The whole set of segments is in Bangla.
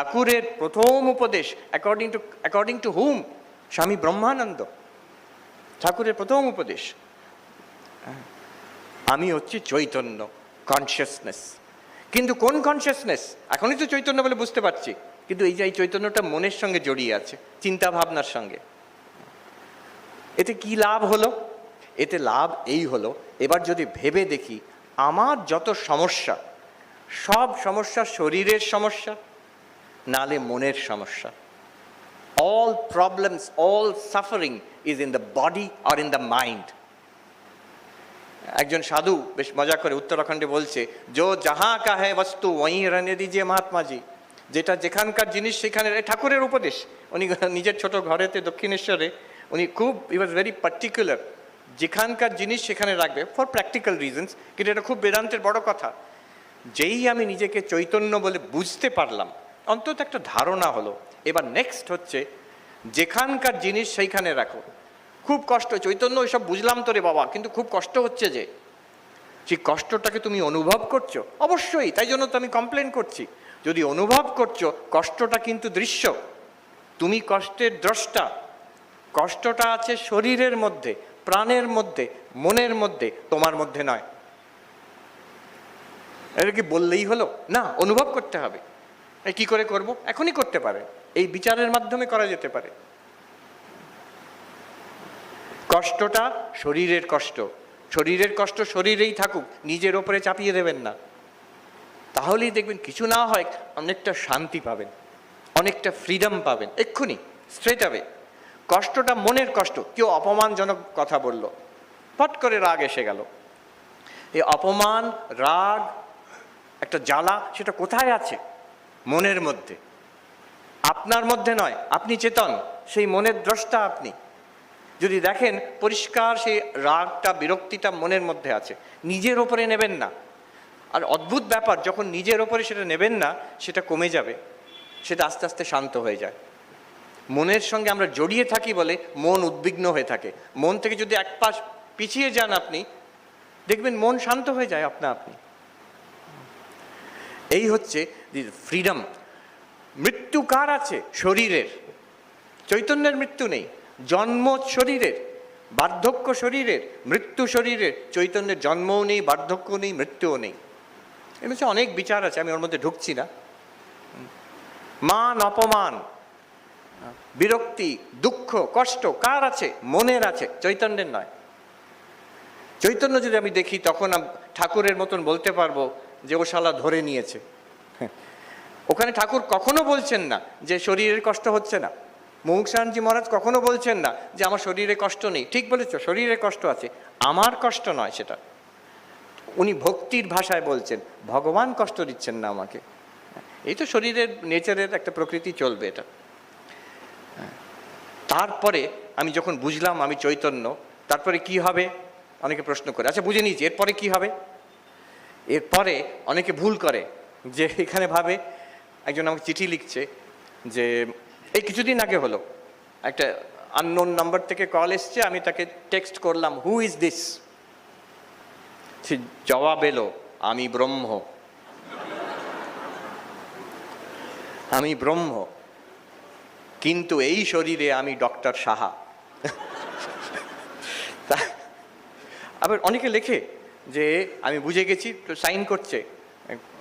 ঠাকুরের প্রথম উপদেশ according to according to hmm Swami Brahmananda. ঠাকুরের প্রথম উপদেশ, আমি হচ্ছি চৈতন্য কনসিয়াসনেস কিন্তু কোন কনসিয়াসনেস এখনই তো চৈতন্য বলে বুঝতে পারছি। কিন্তু এই যে এই চৈতন্যটা মনের সঙ্গে জড়িয়ে আছে চিন্তা ভাবনার সঙ্গে। এতে কি লাভ হলো? এতে লাভ এই হলো, এবার যদি ভেবে দেখি, আমার যত সমস্যা, সব সমস্যা শরীরের সমস্যা নালে মনের সমস্যা। All problems all suffering is in the body R in the mind একজন সাধু বেশ মজা করে উত্তরাখণ্ডে বলছে জো যাহা কা হ্যায় বস্তু, ওই রানে দিজিয়ে মহাত্মাজি যেটা যেখানকার জিনিস সেখানে ঠাকুরের উপদেশ। উনি নিজের ছোট ঘরেতে দক্ষিণেশ্বরে, উনি খুব ই ওয়াজ ভেরি পার্টিকুলার যেখানকার জিনিস, সেখানে রাখবে ফর প্র্যাকটিক্যাল রিজনস কিন্তু এটা খুব বেদান্তের বড় কথা। যেই আমি নিজেকে চৈতন্য বলে বুঝতে পারলাম অন্তত একটা ধারণা হলো। এবার নেক্সট হচ্ছে, যেখানকার জিনিস সেইখানে রাখো। খুব কষ্ট, চৈতন্য ওইসব বুঝলাম তো রে বাবা, কিন্তু খুব কষ্ট হচ্ছে যে। সেই কষ্টটাকে তুমি অনুভব করছ, অবশ্যই, তাই জন্য তো আমি কমপ্লেন করছি। যদি অনুভব করছ, কষ্টটা কিন্তু দৃশ্য। তুমি কষ্টের দ্রষ্টা। কষ্টটা আছে শরীরের মধ্যে, প্রাণের মধ্যে, মনের মধ্যে, তোমার মধ্যে নয়। এটা কি বললেই হলো? না, অনুভব করতে হবে। কি করে করব? এখনই করতে পারে। এই বিচারের মাধ্যমে করা যেতে পারে। কষ্টটা শরীরের কষ্ট। শরীরের কষ্ট শরীরেই থাকুক, নিজের ওপরে চাপিয়ে দেবেন না। তাহলেই দেখবেন কিছু না হয় অনেকটা শান্তি পাবেন, অনেকটা ফ্রিডম পাবেন। এক্ষুনি স্ট্রেট আওয়ে কষ্টটা মনের কষ্ট। কেউ অপমানজনক কথা বলল। পট করে রাগ এসে গেল। এই অপমান, রাগ, একটা জ্বালা, সেটা কোথায় আছে? মনের মধ্যে। আপনার মধ্যে নয়, আপনি চেতন, সেই মনের দ্রষ্টা আপনি। যদি দেখেন, পরিষ্কার সেই রাগটা, বিরক্তিটা মনের মধ্যে আছে। নিজের ওপরে নেবেন না। আর অদ্ভুত ব্যাপার, যখন নিজের ওপরে সেটা নেবেন না, সেটা কমে যাবে। সেটা আস্তে আস্তে শান্ত হয়ে যায়। মনের সঙ্গে আমরা জড়িয়ে থাকি বলে মন উদ্বিগ্ন হয়ে থাকে। মন থেকে যদি এক পাশ পিছিয়ে যান আপনি, দেখবেন মন শান্ত হয়ে যায় আপনা আপনি। এই হচ্ছে ফ্রিডম মৃত্যু কার আছে? শরীরের। চৈতন্যের মৃত্যু নেই। জন্ম শরীরের। বার্ধক্য শরীরের। মৃত্যু শরীরের। চৈতন্যের জন্মও নেই বার্ধক্য নেই, মৃত্যুও নেই। এর মধ্যে অনেক বিচার আছে, আমি ওর মধ্যে ঢুকছি না। মান অপমান, বিরক্তি, দুঃখ, কষ্ট কার আছে? মনের আছে, চৈতন্যের নয়। চৈতন্য যদি আমি দেখি, তখন ঠাকুরের মতন বলতে পারব যে ও শালা ধরে নিয়েছে। ওখানে ঠাকুর কখনো বলছেন না যে শরীরের কষ্ট হচ্ছে না। মুমুক্ষানজি মহারাজ কখনো বলছেন না যে আমার শরীরে কষ্ট নেই। ঠিক বলেছ, শরীরে কষ্ট আছে। আমার কষ্ট নয় সেটা। উনি ভক্তির ভাষায় বলছেন, ভগবান কষ্ট দিচ্ছেন না আমাকে। এই তো শরীরের, নেচারের একটা প্রকৃতি চলবে এটা। তারপরে আমি যখন বুঝলাম আমি চৈতন্য, তারপরে কি হবে? অনেকে প্রশ্ন করে আচ্ছা বুঝে নিয়েছি, এরপরে কি হবে? এরপরে অনেকে ভুল করে, যে এখানে ভাবে, একজন আমাকে চিঠি লিখছে যে, এই কিছুদিন আগে হলো, একটা আননোন নাম্বার থেকে কল এসছে, আমি তাকে টেক্সট করলাম হু ইজ দিস জবাব এলো, আমি ব্রহ্ম। আমি ব্রহ্ম, কিন্তু এই শরীরে আমি ডক্টর সাহা। আবার অনেকে লেখে যে আমি বুঝে গেছি, তো সাইন করছে।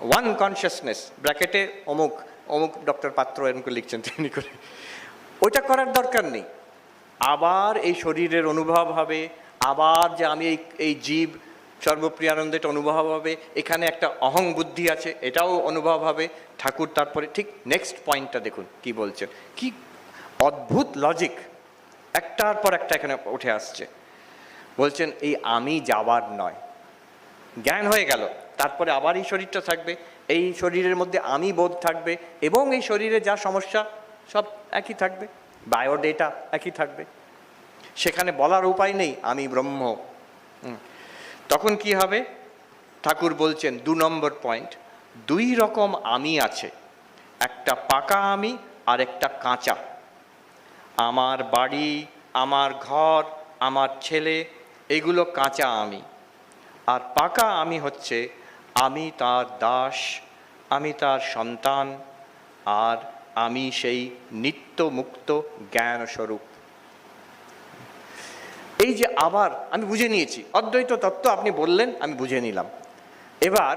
ওয়ান কনসিয়াসনেস ব্র্যাকেটে অমুক অমুক ডক্টর পাত্র এরকম করে লিখছেন তিনি করে। ওইটা করার দরকার নেই। আবার এই শরীরের অনুভব হবে, আবার যে আমি এই এই জীব সর্বপ্রিয়ানন্দ এটা অনুভব হবে, এখানে একটা অহং বুদ্ধি আছে, এটাও অনুভব হবে। ঠাকুর তারপরে ঠিক নেক্সট পয়েন্টটা দেখুন কি বলছেন। কি অদ্ভুত লজিক একটার পর একটা এখানে উঠে আসছে। বলছেন, এই আমি যাওয়ার নয়। জ্ঞান হয়ে গেল। তারপরে আবার এই শরীরটা থাকবে। এই শরীরের মধ্যে আমি বোধ থাকবে এবং এই শরীরে যা সমস্যা, সব একই থাকবে। বায়োডেটা একই থাকবে। সেখানে বলার উপায় নেই, আমি ব্রহ্ম। হুম। তখন কি হবে? ঠাকুর বলছেন, দু নম্বর পয়েন্ট দুই রকম আমি আছে। একটা পাকা আমি আর একটা কাঁচা। আমার বাড়ি, আমার ঘর, আমার ছেলে, এগুলো কাঁচা আমি। আর পাকা আমি হচ্ছে আমি তার দাস, আমি তার সন্তান, আর আমি সেই নিত্য মুক্ত জ্ঞান স্বরূপ এই যে আবার আমি বুঝে নিয়েছি, অদ্বৈত তত্ত্ব আপনি বললেন, আমি বুঝে নিলাম। এবার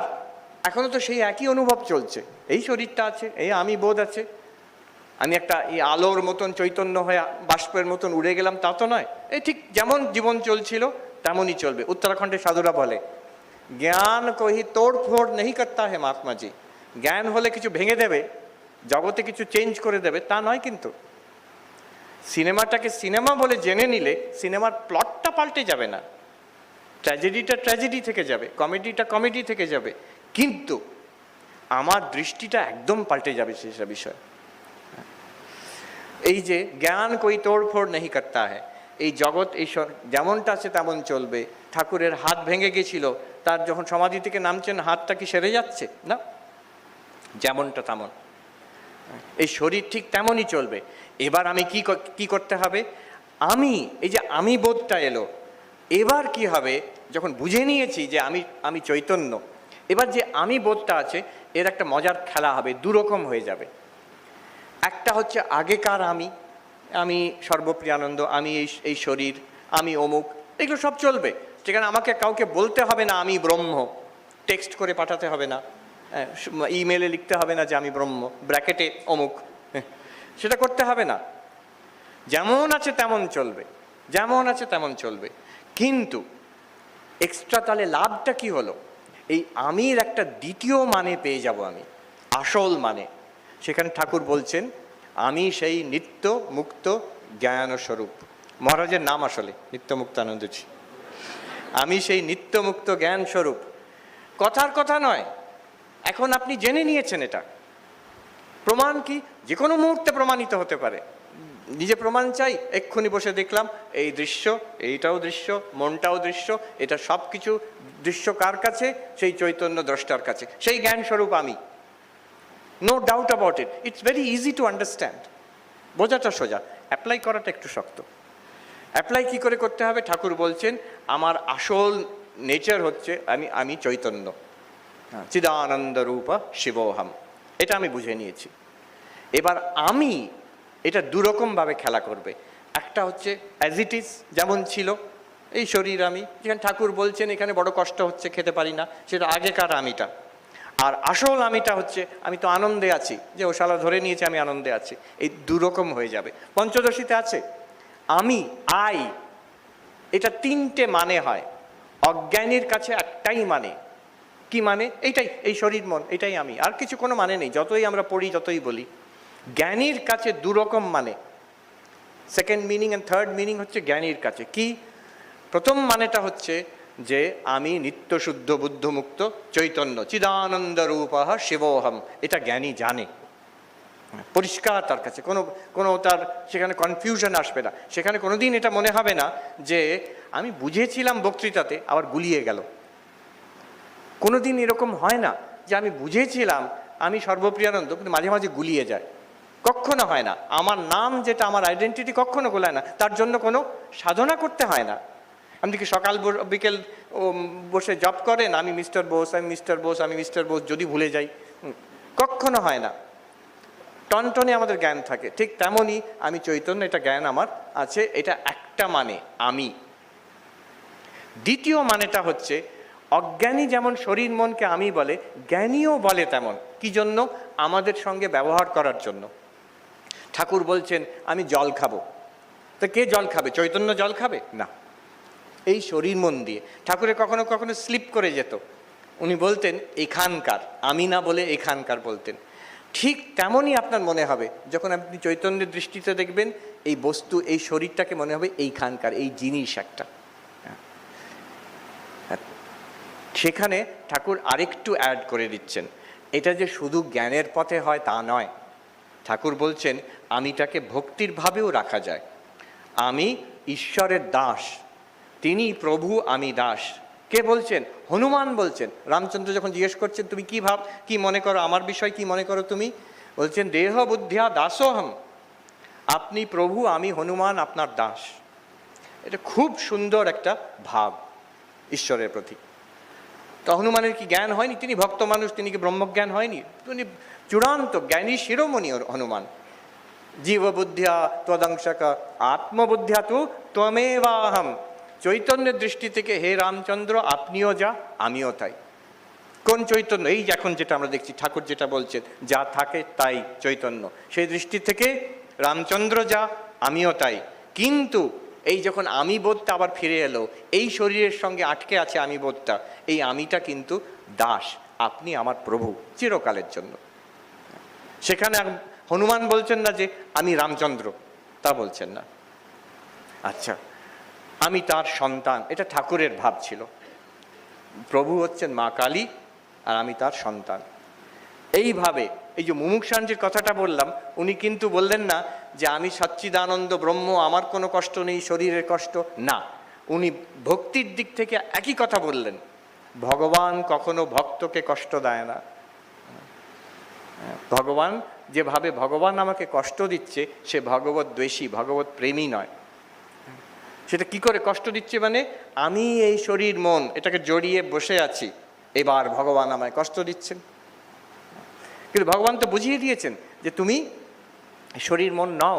এখনও তো সেই একই অনুভব চলছে, এই শরীরটা আছে, এই আমি বোধ আছে আমি একটা এই আলোর মতন, চৈতন্য হয়ে বাষ্পের মতন উড়ে গেলাম, তা তো নয়। এই ঠিক যেমন জীবন চলছিল, তেমনই চলবে। উত্তরাখণ্ডের সাধুরা বলে, জ্ঞান কহি তোড় ফোড় নেই করতা হে মহাত্মাজি। জ্ঞান হলে কিছু ভেঙে দেবে, জগতে কিছু চেঞ্জ করে দেবে, তা নয় কিন্তু। সিনেমাটাকে সিনেমা বলে জেনে নিলে সিনেমার প্লটটা পাল্টে যাবে না। ট্র্যাজেডিটা ট্র্যাজেডি থেকে যাবে কমেডিটা কমেডি থেকে যাবে। কিন্তু আমার দৃষ্টিটা একদম পাল্টে যাবে সেসব বিষয়। এই যে জ্ঞান কই তোড়ফোড় নেই করতা হ্যাঁ এই জগৎ, এই যেমনটা আছে তেমন চলবে। ঠাকুরের হাত ভেঙে গেছিল, তার যখন সমাধি থেকে নামছেন, হাতটা কি সেরে যাচ্ছে? না। যেমনটা তেমন। এই শরীর ঠিক তেমনই চলবে। এবার আমি ক- কি করতে হবে? আমি, এই যে আমি বোধটা এলো, এবার কি হবে? যখন বুঝে নিয়েছি যে আমি আমি চৈতন্য, এবার যে আমি বোধটা আছে, এর একটা মজার খেলা হবে, দুরকম হয়ে যাবে। একটা হচ্ছে আগেকার আমি আমি সর্বপ্রিয়ানন্দ আমি এই এই শরীর আমি অমুক এগুলো সব চলবে। সেখানে আমাকে কাউকে বলতে হবে না আমি ব্রহ্ম টেক্সট করে পাঠাতে হবে না হ্যাঁ, ইমেলে লিখতে হবে না যে আমি ব্রহ্ম ব্র্যাকেটে অমুক হ্যাঁ, সেটা করতে হবে না। যেমন আছে তেমন চলবে যেমন আছে তেমন চলবে। কিন্তু এক্সট্রা তাহলে লাভটা কি হলো? এই আমির একটা দ্বিতীয় মানে পেয়ে যাব আমি আসল মানে। সেখানে ঠাকুর বলছেন, আমি সেই নিত্য মুক্ত জ্ঞান স্বরূপ মহারাজের নাম আসলে, নিত্য মুক্তানন্দজি আমি সেই নিত্য মুক্ত জ্ঞান স্বরূপ কথার কথা নয়, এখন আপনি জেনে নিয়েছেন এটা। প্রমাণ কি? যে কোনো মুহূর্তে প্রমাণিত হতে পারে। নিজে প্রমাণ চাই, এক্ষুনি বসে দেখলাম, এই দৃশ্য, এইটাও দৃশ্য, মনটাও দৃশ্য, এটা সব কিছু দৃশ্য কার কাছে? সেই চৈতন্য দ্রষ্টার কাছে। সেই জ্ঞান স্বরূপ আমি। No doubt about it it's very easy to understand বোঝাটা সোজা। অ্যাপ্লাই করাটা একটু শক্ত। অ্যাপ্লাই কি করে করতে হবে? ঠাকুর বলছেন, আমার আসল নেচার হচ্ছে আমি আমি চৈতন্য। চিদানন্দ রূপ শিবোহম। এটা আমি বুঝে নিয়েছি। এবার আমি এটা দুরকমভাবে খেলা করবে। একটা হচ্ছে অ্যাজ ইট ইজ যেমন ছিল, এই শরীর আমি। যেখানে ঠাকুর বলছেন, এখানে বড় কষ্ট হচ্ছে, খেতে পারি না। সেটা আগেকার আমিটা। আর আসল আমিটা হচ্ছে, আমি তো আনন্দে আছি। যে ও শালা ধরে নিয়েছে, আমি আনন্দে আছি। এই দুরকম হয়ে যাবে। পঞ্চদশীতে আছে, আমি, আই, এটা তিনটে মানে হয়। অজ্ঞানীর কাছে একটাই মানে। কি মানে? এইটাই, এই শরীর মন, এটাই আমি। আর কিছু কোনো মানে নেই, যতই আমরা পড়ি, যতই বলি। জ্ঞানীর কাছে দুরকম মানে। Second meaning and third meaning হচ্ছে জ্ঞানীর কাছে। কি? প্রথম মানেটা হচ্ছে যে আমি নিত্য শুদ্ধ বুদ্ধমুক্ত চৈতন্য চিদানন্দ রূপ শিবোহম। এটা জ্ঞানী জানে। পরিষ্কার তার কাছে। কোনো কোনো তার সেখানে কনফিউশন আসবে না। সেখানে কোনোদিন এটা মনে হবে না যে আমি বুঝেছিলাম বক্তৃতাতে, আবার গুলিয়ে গেল। কোনোদিন এরকম হয় না যে আমি বুঝেছিলাম, আমি সর্বপ্রিয়ানন্দ, কিন্তু মাঝে মাঝে গুলিয়ে যায়। কখনো হয় না। আমার নাম যেটা, আমার আইডেন্টিটি কখনো গোলায় না। তার জন্য কোনো সাধনা করতে হয় না। আপনি কি সকাল বিকেল বসে জব করেন? আমি মিস্টার বোস আমি মিস্টার বোস আমি মিস্টার বোস যদি ভুলে যাই। কখনো হয় না। টনটনে আমাদের জ্ঞান থাকে। ঠিক তেমনই আমি চৈতন্য, এটা জ্ঞান আমার আছে, এটা একটা মানে আমি। দ্বিতীয় মানেটা হচ্ছে, অজ্ঞানী যেমন শরীর মনকে আমি বলে, জ্ঞানীও বলে তেমন। কি জন্য? আমাদের সঙ্গে ব্যবহার করার জন্য। ঠাকুর বলছেন, আমি জল খাব। তো কে জল খাবে? চৈতন্য জল খাবে? না। এই শরীর মন দিয়ে। ঠাকুরের কখনো কখনো স্লিপ করে যেত। উনি বলতেন, এখানকার। আমি না বলে, এখানকার বলতেন। ঠিক তেমনই আপনার মনে হবে। যখন আপনি চৈতন্যের দৃষ্টিতে দেখবেন, এই বস্তু, এই শরীরটাকে মনে হবে এইখানকার, এই জিনিস একটা। সেখানে ঠাকুর আরেকটু অ্যাড করে দিচ্ছেন। এটা যে শুধু জ্ঞানের পথে হয় তা নয়। ঠাকুর বলছেন, আমিটাকে ভক্তির ভাবেও রাখা যায়। আমি ঈশ্বরের দাস। তিনি প্রভু, আমি দাস। কে বলছেন? হনুমান বলছেন। রামচন্দ্র যখন জিজ্ঞেস করছেন, তুমি কি ভাব, কি মনে করো আমার বিষয়, কি মনে করো তুমি? বলছেন, দেহ বুদ্ধিয়া দাসোহম। আপনি প্রভু, আমি হনুমান, আপনার দাস। এটা খুব সুন্দর একটা ভাব, ঈশ্বরের প্রতি। তো হনুমানের কি জ্ঞান হয়নি? তিনি ভক্ত মানুষ, তিনি কি ব্রহ্মজ্ঞান হয়নি? তিনি চূড়ান্ত জ্ঞানী শিরোমণি হনুমান। জীববুদ্ধিয়া তদংশক আত্মবুদ্ধিয়া তু ত্বমেবাহম। চৈতন্যের দৃষ্টি থেকে, হে রামচন্দ্র, আপনিও যা, আমিও তাই। কোন চৈতন্য? এই এখন যেটা আমরা দেখছি, ঠাকুর যেটা বলছেন, যা থাকে তাই চৈতন্য। সেই দৃষ্টি থেকে, রামচন্দ্র যা, আমিও তাই। কিন্তু এই যখন আমি বোধটা আবার ফিরে এলো, এই শরীরের সঙ্গে আটকে আছে আমি বোধটা, এই আমিটা কিন্তু দাস, আপনি আমার প্রভু, চিরকালের জন্য। সেখানে হনুমান বলছেন না যে, আমি রামচন্দ্র। তা বলছেন না। আচ্ছা। আমি তার সন্তান। এটা ঠাকুরের ভাব ছিল। প্রভু হচ্ছেন মা কালী আর আমি তার সন্তান। এইভাবে, এই যে মুমুক্ষাঞ্জির কথাটা বললাম, উনি কিন্তু বললেন না যে আমি সচ্চিদানন্দ ব্রহ্ম, আমার কোনো কষ্ট নেই, শরীরের কষ্ট। না, উনি ভক্তির দিক থেকে একই কথা বললেন। ভগবান কখনো ভক্তকে কষ্ট দেয় না। ভগবান যেভাবে ভগবান আমাকে কষ্ট দিচ্ছে, সে ভগবত দ্বেষী, ভগবত প্রেমী নয়। সেটা কি করে কষ্ট দিচ্ছে মানে আমি এই শরীর, মন, এটাকে জড়িয়ে বসে আছি, এবার ভগবান আমায় কষ্ট দিচ্ছেন। কিন্তু ভগবান তো বুঝিয়ে দিয়েছেন যে তুমি শরীর, মন নও